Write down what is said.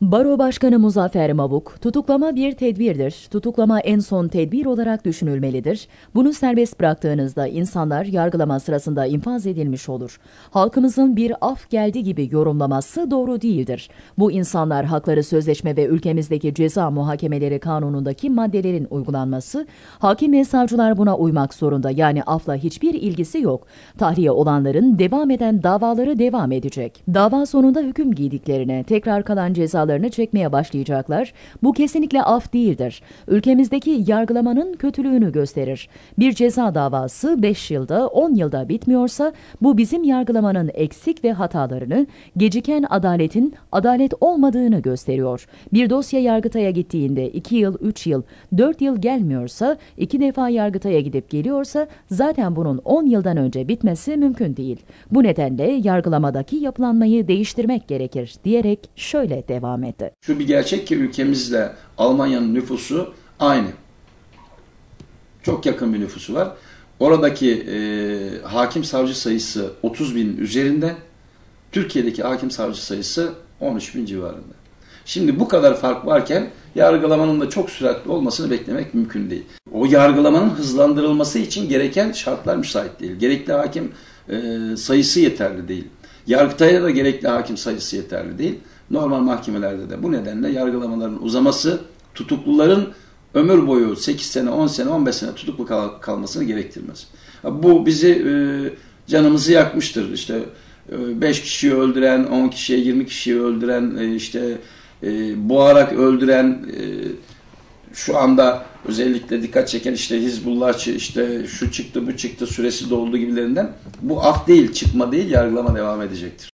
Baro Başkanı Muzaffer Mavuk, tutuklama bir tedbirdir. Tutuklama en son tedbir olarak düşünülmelidir. Bunu serbest bıraktığınızda insanlar yargılama sırasında infaz edilmiş olur. Halkımızın bir af geldi gibi yorumlaması doğru değildir. Bu insanlar hakları sözleşme ve ülkemizdeki ceza muhakemeleri kanunundaki maddelerin uygulanması, hakim ve savcılar buna uymak zorunda yani afla hiçbir ilgisi yok. Tahliye olanların devam eden davaları devam edecek. Dava sonunda hüküm giydiklerine tekrar kalan cezalarını çekmeye başlayacaklar. Bu kesinlikle af değildir. Ülkemizdeki yargılamanın kötülüğünü gösterir. Bir ceza davası 5 yılda 10 yılda bitmiyorsa bu bizim yargılamanın eksik ve hatalarını, geciken adaletin adalet olmadığını gösteriyor. Bir dosya Yargıtay'a gittiğinde 2 yıl, 3 yıl, 4 yıl gelmiyorsa, 2 defa Yargıtay'a gidip geliyorsa zaten bunun 10 yıldan önce bitmesi mümkün değil. Bu nedenle yargılamadaki yapılanmayı değiştirmek gerekir diyerek şöyle devam etti. Şu bir gerçek ki ülkemizle Almanya'nın nüfusu aynı. Çok yakın bir nüfusu var. Oradaki e, hakim savcı sayısı 30 bin üzerinde. Türkiye'deki hakim savcı sayısı 13 bin civarında. Şimdi bu kadar fark varken yargılamanın da çok süratli olmasını beklemek mümkün değil. O yargılamanın hızlandırılması için gereken şartlar müsait değil. Gerekli hakim e, sayısı yeterli değil. Yargıtay'a da gerekli hakim sayısı yeterli değil. Normal mahkemelerde de bu nedenle yargılamaların uzaması tutukluların ömür boyu 8 sene, 10 sene, 15 sene tutuklu kal kalmasını gerektirmez. Bu bizi e, canımızı yakmıştır. İşte 5 kişiyi öldüren, 10 kişiye 20 kişiyi öldüren, e, işte e, boğarak öldüren, e, şu anda özellikle dikkat çeken işte Hizbullah işte şu çıktı bu çıktı süresi doldu gibilerinden bu af değil çıkma değil yargılama devam edecektir.